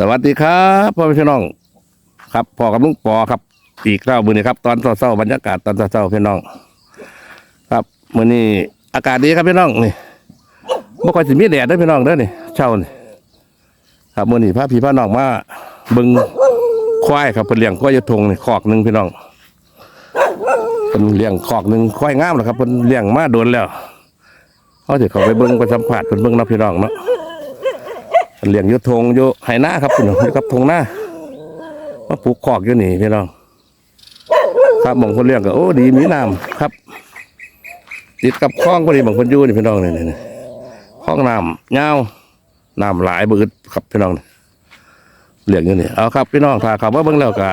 สวัสดีครับพ่อพี่น้อง ครับพ่อกับลุงปอครับ อีกเล่ามือนี้ครับ ตอนเช้าๆบรรยากาศตอนเช้าๆพี่น้อง ครับมือนี้อากาศดีครับพี่น้องนี่บ่ค่อยสิมีแดดเด้พี่น้องเด้อนี่เช้านี่ครับมือนี้พาพี่พาน้องมาบิ่งควายครับเพิ่นเลี้ยงควายยทงนี่คอกหนึ่งพี่น้องเพิ่นเลี้ยงคอกหนึ่งควายงามแล้วครับเพิ่นเลี้ยงมาโดนแล้วเขาสิเขาไปเบิ่งไปสัมผัสเพิ่นเบิ่งนาะพี่น้องเนาะ เลี้ยงอยู่ทงอยู่ไหหน้าครับพี่น้องอยู่กับทงหน้ามาปลูกคอกอยู่นี่พี่น้องครับบางคนเลี้ยงก็โอ้ดีมีน้ำครับ ติดกับคลองพอดีบางคนอยู่นี่พี่น้องนี่นี่คลองน้ำยาน้ำหลายบืดครับพี่น้องเลี้ยงอยู่นี่เอาครับพี่น้องถ้าเขาว่าเบิ่งแล้วก็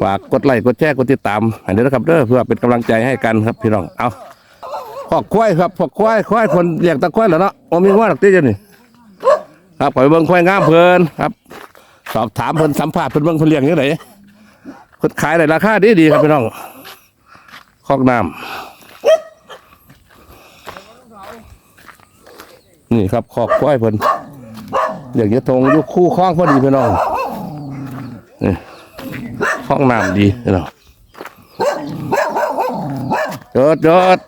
ฝากกดไลค์กดแชร์กดติดตามอันนี้นะครับเด้อเพื่อเป็นกำลังใจให้กันครับพี่น้องเอาพอกควายครับพอกควายควายคนเลี้ยงตะควายเหรอเนาะโอ้มีว่าหลักตีจ้ะนี่ ครับขอยเบิ่งควายงามเพลินครับ สอบถามเพิ่นสัมภาษณ์เพิ่นเบิ่งเพิ่นเลี้ยงยังไงเพิ่นขายได้ราคาดีดีครับพี่น้องคอกน้ำนี่ครับคอกควายเพิ่นเลี้ยงอยะทงยู่คู่คล้องพอดีพี่น้องนี่คอกน้ำดีพี่น้องจดจด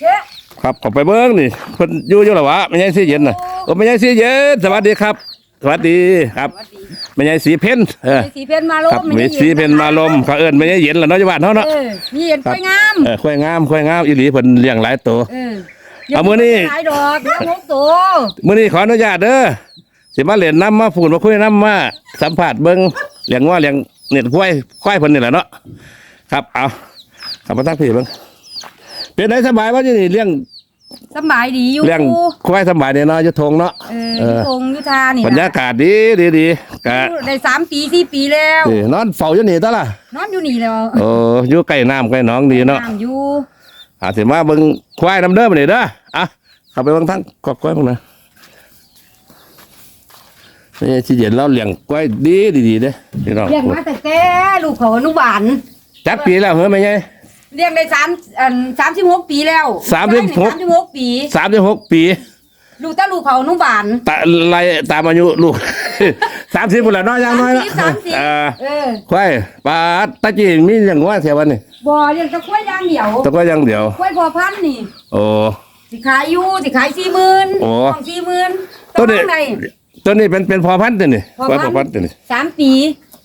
เจ๊ ครับขอไปเบิ้งนี่เพิ่นอยู่อยู่หรอวะไม่ใช่สีเย็นน่ะโอ้ไม่ใช่สีเย็นสวัสดีครับ สวัสดีครับไม่ใช่สีเพ็ญเออมีสีเพนมาลครับมมีสีเพ็ญมาลมเขาเอิ้นไม่ใช่เย็นล่ะเนาะจังหวัดเฮาเนาะเออมีเห็นคสรับวยงามเออค่อยงามค่อยงามอีหลีเพิ่นเลี้ยงหลายตัวเออเอามื้อนี้หลายดอกแล้วหกตัวมื้อนี้ขออนุญาตเด้อสิมาเล่นน้ำมาพูดมาคุยน้ำมาสัมภาษณ์เบิ่งเลี้ยงว่าเลี้ยงเน็ตควายควายเพิ่นนี่แหละเนาะครับเอาขับมาตั้งพี่เบิ่งเป็นไงสบายบ่อยู่นี่เลี้ยง สำบายดีอยู่เลี้ยงควายสบายเนี่ยเนาะอยู่ทงเนาะเออเออยู่อทงอยู่ทานี่บรรยากาศดีดีดีกะอยู่ได้สามปีสี่ปีแล้วนี่นอนเฝ้าอยู่นี่ตะล่ะนอนอยู่นี่แล้วโอ้อยู่ใกล้น้ำใกล้หนองดีเนาะน้ำอยู่อาสิมาเบิ่งควายน้ำเด้อมานี่เด้ออะเข้าไปเบิ่งทั้งกอกควายพวกนั้นนี่สิเย็นเราเลี้ยงควายดีดีดีเด้อพี่น้องเลี้ยงมาแต่แต่ลูกเขาอนุบาลจักปีแล้วเหรอแม่ใหญ่ เลี้ยงได้สามอันสามสิบหกปีแล้วสามสิบหกสามสิบหกปี สามสิบหกปีลูกตาลูกเขาอนุบาลตะไล่ตามอายุลูก สามสิบคนละเน้อยยังน้อยละสามสิบเออเออควายปลาตะจีนมีอย่างว่าเสียวันนี่บ่เลี้ยงแตะกล้วยอย่างเดียวแตะก็ยังเดียว กล้วยพอพันธุ์นี่ โอ้ สิขายอยู่สิขายสี่หมื่นโอ้ ของสี่หมื่นตัวนี้ข้างในตัวนี้เป็นเป็นพอพันธุ์ตัวนี่พอควายพัพอนพันธุ์ธุ์ตัวนี้สามปี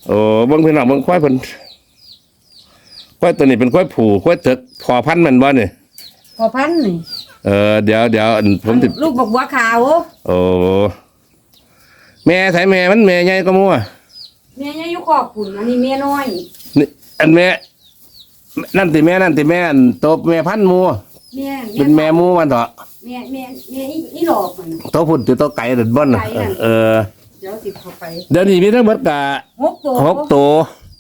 โอ้เบิ่งพี่น้องเบิ่งควายเพิ่น ควายตัวนี้เป็นควายผูควายเถึกพอพันธุ์แมันบ่นี่พอพันธุ์นี่เออเดี๋ยวเดี๋ยวอันผมติลูกบอกบัวขาวโอ้แม่ไสแม่มันแม่ใหญ่ก็มัวแม่ยังอยู่ขอบขุนอันนี้แม่น้อยนี่อันแม่นั่นติแม่นั่นติแม่อันโตแม่พันธุ์มัวแม่เป็นแม่มูมันเถอะแม่แม่แม่อีอีหลอกมันน่ะ โตพุ่นติโตไก่เด็ดบ่นน่ะไก่น่ะ เออ เดี๋ยวสิเข้าไปเดี๋ยวนี้มีทั้งหมดกะหกตัวหกตัว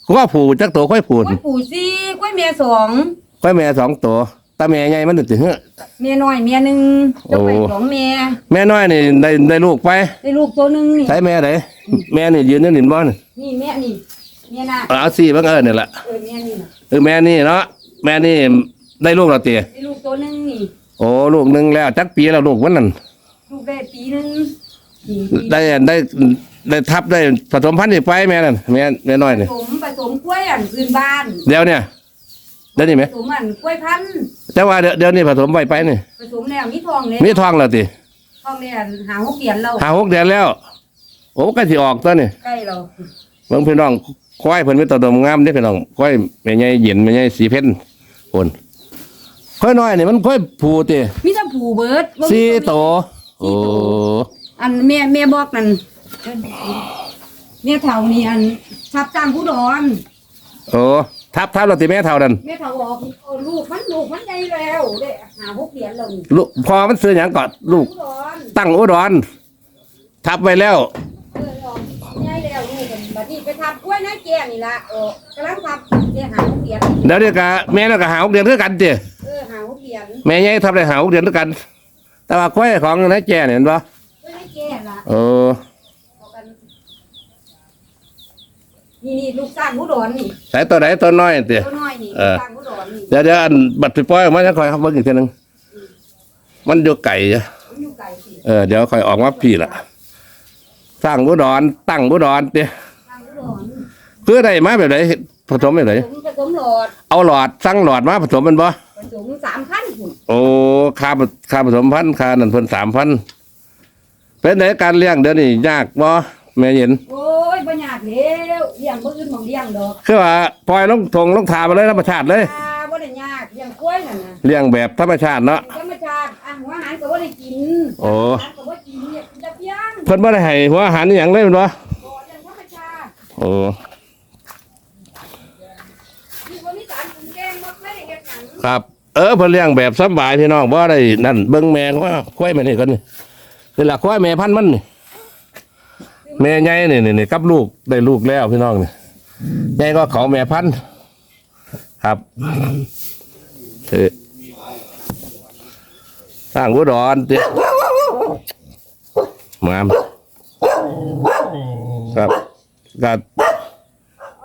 ควายผูจักตัวควายผูกล้วยปู่สี่กล้วยแม่สองควายแม่สองตัวตาแม่ใหญ่มันติเฮ้อแม่น้อยแม่หนึ่งเจะไปโอ้ สองแม่แม่น้อยนี่ได้ได้ลูกไปได้ลูกตัวหนึ่งนี่ใช้แม่ไหนแม่นี่ยืนอยู่นี่บ่นนี่แม่นี่แม่น่ะเอาสี่บังเอิญนี่แหละเออแม่นี่น่ะเออแม่นี่เนาะแม่นี่ได้ลูกแล้วตีได้ลูกตัวหนึ่งนี่โอ้ลูกหนึงแล้วจักปีแล้วลูกวันนั้นลูกได้ปีหนึ่งสี่ปีได้ได้ได้ทับได้ผสมพันธุ์นี่ไปแม่นั่นแม่แม่น้อยผนี่สมผส มกล้วยอันพื้นบ้านเดี๋ยวเนี่ยเดี๋ยวนี้ไหมผสมอันกล้วยพันธุ์แต่ว่าเดี๋ยวเดี๋ยวนี้ผสมไปไปนี่ผสมแล้วมีทองเลยมีทองแล้วตีทองเนี่ยหาหกเหรียญเราหาหกเดือนแล้ว โอ้ก็สิออกตัวนี่ใกล้เราเบิ่งพี่น้องควายเพิ่นมีตัวดมงามเด้พี่น้องควายแม่ใหญ่เย็นแม่ใหญ่สีเพ็ญคนควายน้อยนี่มันควายผูติมีแต่ผูเบิร์ดบ่มีสี่ตัวโตวโอ้ อันแม่แม่บอกนั่น แม่เฒ่านี่อันทับจ้างผู้ดอนโอ้ทับทับเราติแม่เท่านั้นแม่เฒ่าบอกเออลูกมันลูกมันใหญ่แล้วเด้หาหกเหรียญเรานี่ลูกพอมันซื้อหยังก่อนลูกผู้ดอนตั้งอุดรทับไว้แล้ว เออออกใหญ่แล้วลูกมันบัดนี้ไปทับกล้วยน้าแก่นี่ล่ะเออกำลังทับเดี๋ยวหาหกเหรียญเดี๋ยวเดี๋ยวกะแม่แล้วก็หาหกเดือนด้วยกันเจ้เออหาหกเหรียญแม่ใหญ่ทับได้หาหกเดือนด้วยกัน แต่ว่าควายของนายแก่เนี่ยเห็นปะกล้วยน้าแก่ล่ะ เออ บอกกัน นี่นี่ลูกสร้างผู้ดอนนี่ใส่ตัวไหนตัวน้อยเจ้ตัวน้อยนี่เออสร้างผู้ดอนนี่เดี๋ยวเดี๋ยวอันบัตรไปปล่อยออกมาจะคอยครับเบิ่งอีกทีหนึงมันอยู่ไก่จ้ะอือยู่ไกลสิเออเดี๋ยวค่อยออกมาพี่ละสร้างบุดรตั้งบุดรเตี้ยทางอุดรคือได้มาแบบไหนผสมแบบไหนผมผสมหลอดเอาหลอดสั่งหลอดมาผสมมันบ่ผสมสามพันหุ่นโอ้ค่าค่าผสมพันธุ์ค่านั่นเพิ่นสามพันเป็นไหนการเลี้ยงเดี๋ยวนี้ยากบ่แม่เย็นโอ้ย บ่ยากแล้วเลี้ยงบ่อื่นบ่เลี้ยงดอกคือว่าปล่อยลงทงลงทาไปเลยธรรมชาติเลยอ่าบ่ได้ยากเลี้ยงกล้วยนั่นน่ะเลี้ยงแบบธรรมชาติเนาะ ธรรมชาติอะหัวอาหารก็บ่ได้กินโอ้อาหารก็บ่กินเนี่ยกินแต่เพียงเพิ่นบ่ได้ให้หัวอาหารอหย่างเลยแม่นบ่บ่เลี้ยงธรรมชาติโอ้นี่บ่มีสารปรุงแต่งบ่ไม่ได้เฮ็ดหยังครับ เออเพิ่นเลี้ยงแบบสำบายพี่น้องบ่ได้นั่นเบิ่งแม่ว่าควายแม่นี่กันนี่นี่ล่ะควายแม่พันธุ์มันนี่ แม่ใหญ่นี่นี่นี่กับลูกได้ลูกแล้วพี่น้องเนี่ใหญ่ก็เขาแม่พันธุ์ครับเออสร้างอุดรเตี้ยมามครับก็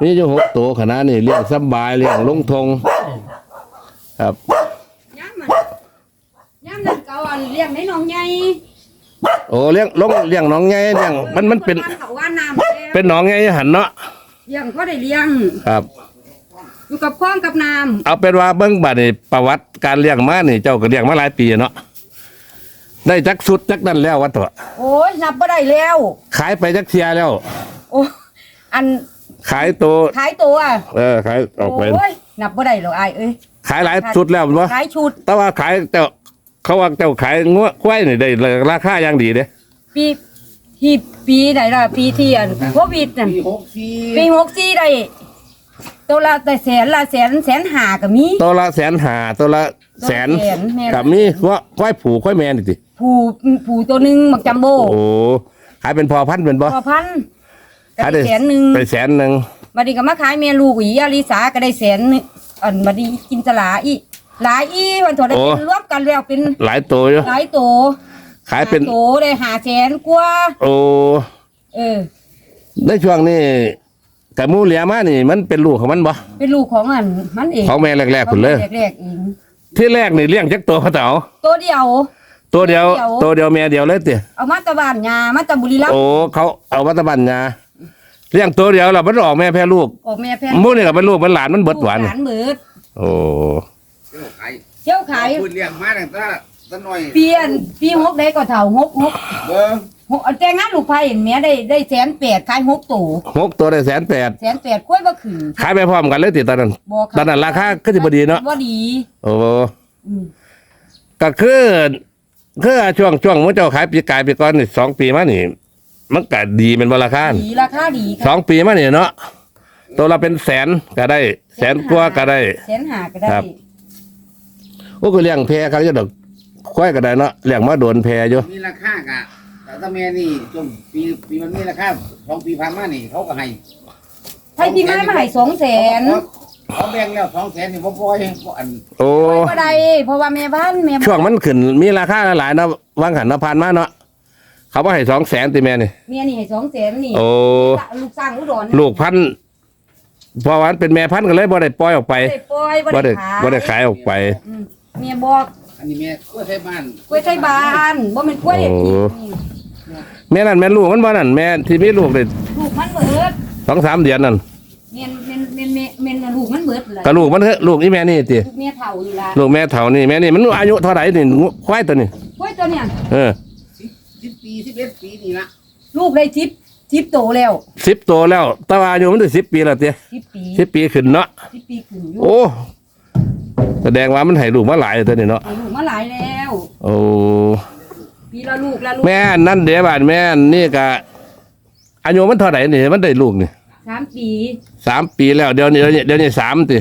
นี่อยู่หกตัวขนาดนี้เลี้ยงสบายเลี้ยงลงทง ครับย่ามันย่ามนั่นก็อันเลี้ยงในหนองใหญ่ โอ้เลี้ยงลงเลี้ยงหน้องไงเลี้ยงมันมันเป็น เขาว่าน้ำแล้วเป็นหน้องไงหันเนาะเลี้ยงก็ได้เลี้ยง ครับ อยู่กับคลองกับน้เอาเป็นว่าเบิ้งบัดนี่ประวัติการเลี้ยงมานี่เจ้าก็เลี้ยงมาหลายปีเนาะได้จักสุดจักนั่นแล้ววัดตัวำโอ้ยนับบ่ได้แล้ว ขายไปจักเทียแล้ว โอ้อันขายตัวขายตัวเออขายออกไป โอ้ยนับบ่ได้หรอกไอ้ายเอ้ยขายหลายสุดแล้วมั้ยขายชุด แต่ว่าขายเจ้า เขาว่าเจ้าขายงัวควายนี่ได้ราคาอย่างดีเด้ปีที่ปีไหนล่ะปีที่อันโควิดนั่นปีหกสี่ปีหกสี่ได้ตัวละแต่แสนละแสนแสนหาก็มีตัวละแสนหาตัวละแสนตัวละแสนแม่กับมีว่าควายผูควายแมนนี่สิผูผูตัวหนึ่งหมักจัมโบ้โอ้ขายเป็นพอพันธุ์เป็นบ่พอพันก็ขายได้แสนหนึ่งไปแสนหนึ่งบัดนี้ก็มาขายเมียลูกอีอาลิสาก็ได้แสนหนึ่งอันบัดนี้กินตลาอี หลายอีวันถอดได้เป็นรวมกันแล้วเป็นหลายตัวอยู่หลายโตขายเป็นหโตได้หาแสนกว่าโอ้เออในช่วงนี้กับมูเหลียมานี่ มันเป็นลูกของมันบ่เป็นลูกของอันมันเองของแม่แรกๆคุณเลยแรกๆเองที่แรกนี่เลี้ยงจักตัวพระเต๋าตัวเดียวตัวเดียวเดียวตัวเดียวแม่เดียวเลยติเอามาตะบานยามาตะบุรีรัมย์โอ้เขาเอาวัตบัญญาเลี้ยงตัวเดียวแล้วมันออกแม่แพ้ลูกออกแม่แพงมูนี่ก็เป็นลูกเป็นหลานมันเบิดหวานลูกหลานเบิดโอ้ เจ้าขายเที่ยวขายพูดเลี้ยงมาตั้งแต่ตั้งหน่อยเปลี่ยนปีหกได้ก็เท่าหกหกเบิ้งหกแต่งงานลูกไผ่เห็นแม่ได้ได้แสนแปดขายหกตัวหกตัวได้แสนแปดแสนแปดกล้วยบ่ขึ้นขายไปพร้อมกันเลยติตอนนั้น บ่ขยตอนนั้นราคาก็สิบ่ดีเนาะบ่ดีโอ้อืมก็คือคือช่วงช่วงมันเจ้าขายปีกายปีก่อนนี่สองปีมานี่ มันก็ดีเป็นบราคาดีราคาดีสองปีมานี่เนาะตัวละเป็นแสนก็ได้ แสนกว่าก็ได้ แสนหาก็ได้ครับ โอ้ก็เลี้ยงแพรกันจะดอกควายก็ได้เนาะเลี้ยงมาโดนแพรอยู่มีราคากะแต่ถ้าแม่นี่ช่วงปีปีมันมีราคาสองปีผ่านมานี่เขาก็ให้ไทยพี่ไม้มาให้สองแสนเขาแบ่งแล้วสองแสนนี่พ่อปล่อยบ่อันโอ้ก็ได้เพราะว่าแม่บ้านแม่บ้านช่วงมันขึ้นมีราคาหลายๆเนาะวางหันเนาะผ่านมาเนาะเขาว่าให้สองแสนติแม่นี่เมียนี่ให้สองแสนนี่โอ้ลูกสร้างอุดรลูกพันธุ์พอวันเป็นแม่พันธุ์ก็เลยบ่ได้ปล่อยออกไปได้ปล่อยบ่บ่ได้ได้ขายบ่ได้ขายออกไปอืม เมียบอกอันนี้แม่กล้วยไทยบ้านกล้วยไทยบ้านบ่แม่นกล้วยเด็กโอ้นี่แม่นั่นแม่ลูกมันบ่นั่นแม่ที่มีลูกได้ลูกมันเบิดสองสามเดือนนั่นเมียนเมียนเมียนเมียนเมียนลูกมันเบิดเลยก็ลูกมันเถอะลูกนี่แม่นี่ติลูกเมียเฒ่านี่ล่ะลูกแม่เฒ่านี่แม่นี่มันอายุเท่าไหร่นี่งูควายตัวนี้กล้วยตัวเนี้ยเออสิบสิบปีสิบเอ็ดปีนี่ละลูกได้ทิปทิปโตแล้วสิบโตแล้วแต่ว่าอายุมันได้สิบปีแล้วเตี้ยทิปปีสิบปีขึ้นเนาะทิปปีขึ้นอยู่โอ้ แสดงว่ามันให้ลูกมาหลายตัวนี้เนาะเอาลูกมาหลายแล้ว โอ้ปีละลูกละลูกแม่นั่นเดี๋ยวบาดแม่นี่ก็อายุมันเท่าไหร่นี่มันได้ลูกนี่สามปีสามปีแล้วเดี๋ยวนี้เดี๋ยวนี้เดี๋ยวนี้สามติ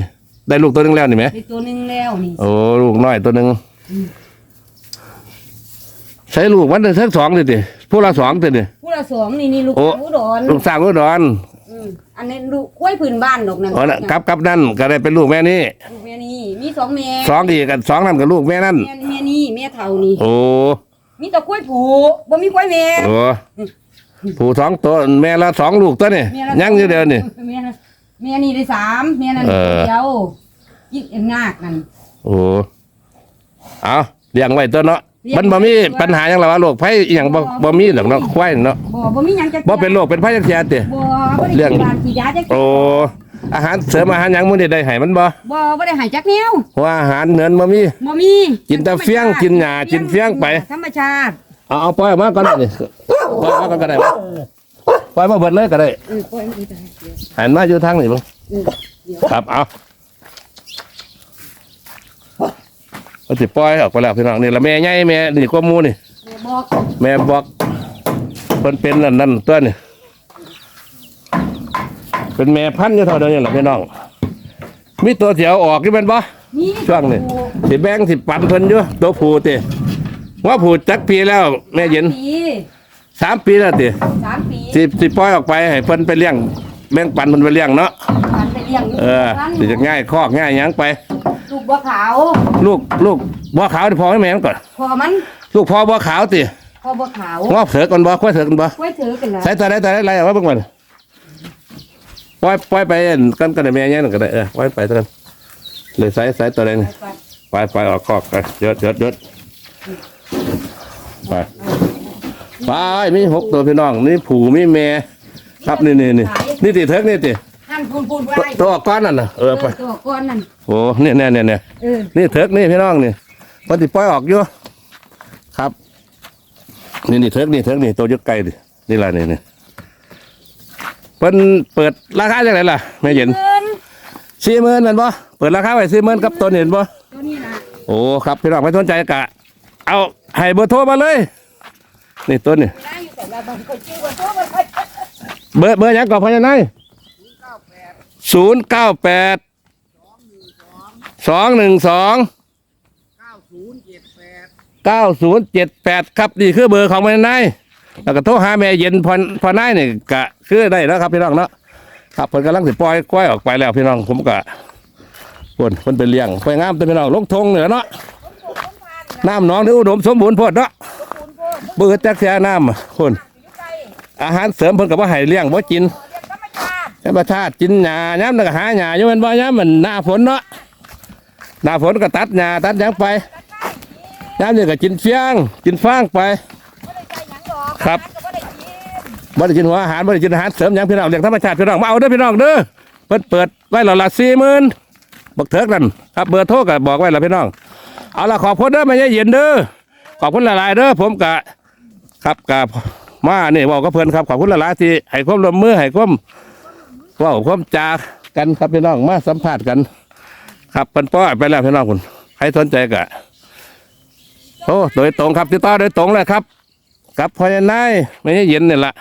ได้ลูกตัวหนึงแล้วนี่ไหม ได้ตัวหนึงแล้วนี่โอ้ลูกน้อยตัวหนึ่งใช้ลูกมันได้ทั้งสองเลยติผู้ละสองตินี่ผู้ละสองนี่นี่ลูกโอ้ สาวอุดรลูกสาวก็ดอน อืมอันนี้ลูกกล้วยพื้นบ้านดอกนั่นอ๋อนะกับกับนั่นก็ได้เป็นลูกแม่นี่ลูกแม่นี่มีสองแม่สองอีกกันสองนั่นกับลูกแม่นั่นแม่แม่นี่แม่เฒ่านี่โอ้มีแต่กล้วยผูบ่มีกล้วยแม่โหผู้สองตัวแม่ละสองลูกตัวนี่แม่ละยังอยู่เดียวนี่แม่น่ะแม่นี่ได้สามแม่นั่นเออเดียวยิ่งเอ็นงากนั่นโอ้เอาเลี้ยงไว้ตัวเนาะ มันบ่มีปัญหาหยังหรอว่าโรคภัยอหย่างบ่บ่มีหรอกเนาะควายเนาะบ่บ่มีหยังจะบ่เป็นโรคเป็นภัยจักเทียติ บ่บ่ได้เรื่อง กินยาฉีดยาจักโอ้อาหารเสริมอาหารหยังมื้อนี้ได้ให้มันบ่บ่บ่ได้ใหายจักแนวเพราะว่าอาหารเหนือนบ่มี บ่มีกินแต่เฟี้ยงกินหญ้ากินเฟี้ยงไป ธรรมชาติเอาเอาปล่อยออกมาก่อนนี่ปล่อยออกมาก่อนก็ได้วะปล่อยมาเบิดเลยก็ได้เออปล่อยมันอีกแล้วเดี๋ยวหันมาอยู่ทางนี้บ่เออเดี๋ยวครับเอา เอาสิปล่อยออกไปแล้วพี่น้องนี่ละแม่ใหญ่แม่นี่กว่าหมู่นี่ บอกแม่บอกเพิ่นเป็นนั่นนั่นตัวนี่เป็นแม่พันธุ์อยู่เท่าเดิมนี่แหละพี่น้อง มีตัวเสียวออกที่เป็นบ่ นี่ช่วงนี้สิแบงสิปันเพิ่นอยู่ตัวผู้ติว่าผู้จักปีแล้ว แม่เย็นปีสามปีแล้วติสามปีสิสิปล่อยออกไปให้เพิ่นไปเลี้ยงแบ่งปันเพิ่นไปเลี้ยงเนาะมันไปเลี้ยงยู่เออสิจะง่ายคอกง่ายหยังไปลู กบัวขาวลูกลูกบัวขาวที่พอให้แม่มันก่อนพอมันลูกพ่อบัวขาวติพอบัวขาวงอกเถิกกันบ่ค่อยเถิกกันบ่ไว้ถือกันละใส่ตัวได้ตัวได้ไรเอาไว้เบิ่งมันปล่อยปล่อยไปอั่นกันกันได้แม่ยังนั่นก็ได้เออปล่อยไปตัวนั้นเลยใส่ใส่ตัวใดนี่ไปไปไปออกคอกไปเยอะเยอะเยอะไปไปมีหกตัวพี่น้องนี่ผูมีแม่ครับนี่นี่นี่นี่ติเถิกนี่ติหั่น พูนพูนไปตัวตัวออกก้อนนั่นน่ะเออไปตัวก้อนนั่นโอ้เนี่ยเนี่ยเนี่ยเนี่ยเออนี่เถิกนี่พี่น้องนี่พอติปล่อยออกอยู่ครับ นี่นี่เถิกนี่เถิกนี่ตัวยึดไกลดินี่ละนี่นี่เพิ่นเปิดราคาจังไหนล่ะแม่เย็นเงินสี่หมื่นแมันบ่เปิดราคาไว้สี่หมื่นกับตัวเห็นบ่ตัวนี้นะโอ้ครับพี่น้องไม่สนใจกะ เอาให้เบอร์โทรมาเลยนี่ตัวนี่เบอร์เบอร์ยังก่อนพญานา ศูนย์เก้าแปดสองหนึ่งสองเก้าศูนย์เจ็ดแปดเก้าศูนย์เจ็ดแปดครับนี่คือเบอร์ของพญานายแล้วก็โทรหาแม่เย็นพอพอนายนี่กะคือได้แล้วครับพี่น้องเนาะครับเพิ่นกำลังสิปล่อยกล้วยออกไปแล้วพี่น้องผมก็เพิ่นเพิ่นไปเลี้ยงไปงามแต่พี่น้องลงทงเหนือเนาะน้ำหนองนี่อุดมสมบูรณ์โพดเนาะเบื่อแจ๊กเสียน้ำคนอาหารเสริมเพิ่นก็บ่ให้เลี้ยงบ่กิน ธรรมชาติกินหญ้าย้ำนั่นก็หาหญ้าอยู่ม่นบ่ย้ำมันหน้าฝนเนาะหน้าฝนก็ตัดหญ้าตัดหยังไปย้ำนี่ก็กินเฟียง กินฟางไป ครับบ่ได้กินหัวอาหารบ่ได้กินอาหารเสริมหยังพี่น้องเลี้ยงธรรมชาติพี่น้องมาเอาเด้อพี่น้องเด้อเพิ่นเปิดไว้และละ40,000บักเถิกนั่นครับเบอร์โทรก็บอกไว้แล้วพี่น้อง เอาละขอบคุณเด้อแม่ยายเย็นเด้อขอบคุณหลายๆเด้อผมกะครับกับมาเนี่ยบอกกับเพื่อนครับขอบคุณหลายๆที่ให้ความร่วมมือให้ความ ว่าความจากันครับพี่น้องมาสัมภาษณ์กัน ครับเป็นป้อยไปแล้วพี่น้องคุณใครสนใจกะโอ้โดยตรงครับติดต่อโดยตรงเลยครับกับพอยนายไม่ใช่เย็นเนี่แหละ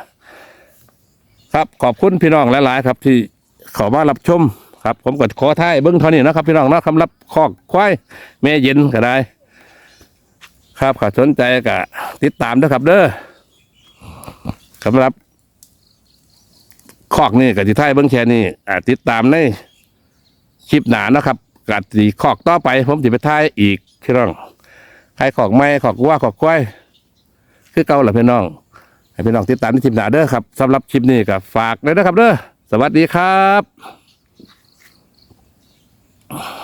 ครับขอบคุณพี่น้องหลาย ๆ ครับ ที่เขอมารับชมครับ ผมก็ขอท้ายเบิ้งเท่านี้นะครับ พี่น้องนะคำรับคอกควายแม่เย็นก็ได้ ครับถ้าสนใจก็ติดตามด้วยครับเด้อสำหรับ อกนี่กับที่ท้ายเบิ้งแค่นี้อ่าติดตามในคลิปหนานะครับกับสีคอกต่อไป ผมจะไปไทยอีกพี่น้องใครคอกไม้คอกว่าคอกก้อยคือเก่าหละพี่น้องให้พี่น้องติดตามในคลิปหนาเด้อครับสำหรับคลิปนี้ก็ฝากเลยนะครับเด้อสวัสดีครับ